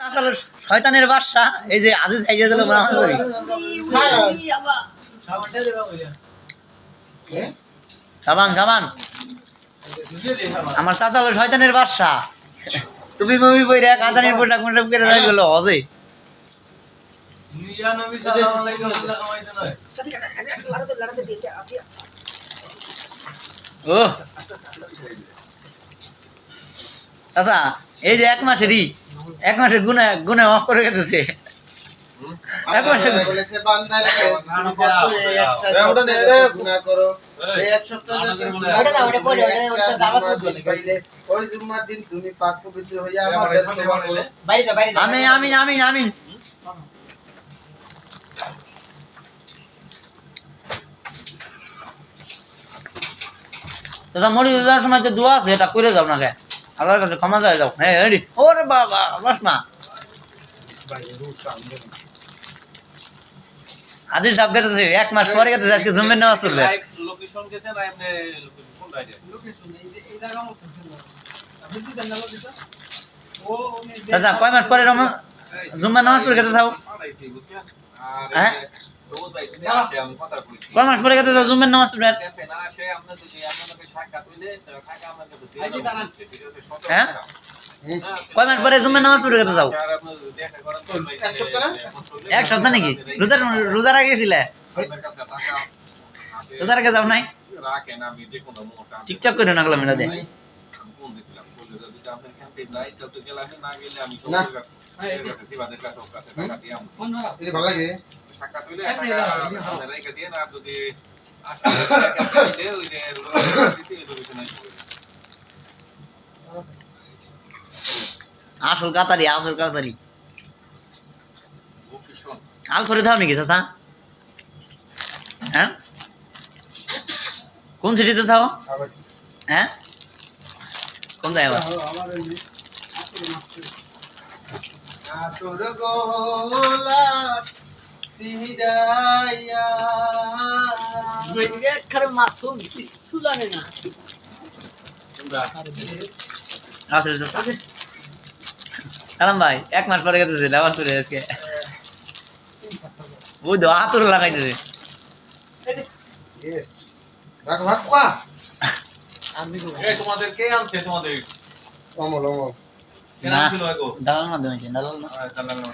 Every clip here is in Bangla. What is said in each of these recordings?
তাছাড়া শয়তানের বাদশা, এই যে আজিজ খাইয়ে দিল মারামারি করি সাবান সাবান। আমার চাচা হলো শয়তানের বাদশা। তুমি মুভি বই রে কাঁদানির পোশাক মোশাক করে যাই গেল হজে চাচা, এই যে এক মাসেরই এক মাসের গুণা মাফ করে গেছে এক মাসের বলেছে বান্দারে তুমি কত এই এক সপ্তাহ গুনাহ করো। এই এক সপ্তাহ যদি গুনাহ ওটা না, ওটা বলে, ওটা- ওটা দাওয়াত জুম্মার বলে। দিন পাইলে, ওই জুম্মার দিন তুমি পাক পবিত্র হইয়া আমাদের তোমার আমি আমি আমি আমি। দাদা মরি যাওয়ার সময় যে দোয়া আছে এটা করে যাও না কে আল্লাহর কাছে ক্ষমা চাই যাও। হ্যাঁ রেডি। ওরে বাবা বাস না। এক মাস পরে আজকে জুমের নেওয়া চলবে। চাচা কয় মাস পরে রমা জুম্মার নামাজ পড়ে গেছে আর হ্যাঁ? কয় মাস পরে গেছে? যাও জুম্মের নামাজ সতেরো হ্যাঁ? কয় মাস পরে জুম্মের নামাজ পড়ে গেছে যাও? এক সপ্তাহ নাকি? রোজার রোজার আগে গেছিলে? রোজার আগে যাও নাই? টিকটক করে না গেলাম এটা দিয়ে দিয়ে আর যদি আসলে কাতারি আসল কাতারি। আল করে দাও নাকি চাচা? হ্যাঁ? কোন সিটিতে থাও হ্যাঁ? কোন জায়গা আতর গোলা সিহিরাইয়া। মাসুম কিছু জানে না। আসল চাচা কালাম ভাই এক মাস পরে গেছে নামাজ পড়ে আজকে। ওই তো আতর লাগাইতেছে। পা এই তোমাদের কে আনছে? তোমাদের অমল অমল। কেন না আনছিল এগো দালাল মাধ্যমে দালাল না।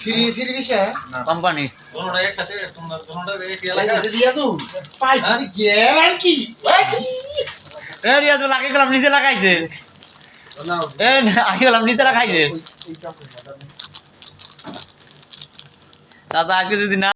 ফ্রি ফ্রি বিষয় কোম্পানি। তোমরা একসাথে তোমরা তোমরা এক এলাকা? দিয়া তো পাইছি গ্যারান্টি। এ রিয়াজ লাগাই গেলাম নিচে লাগাইছে। এ আগে গেলাম নিচে লাগাইছে। চাচা আজকে যদি না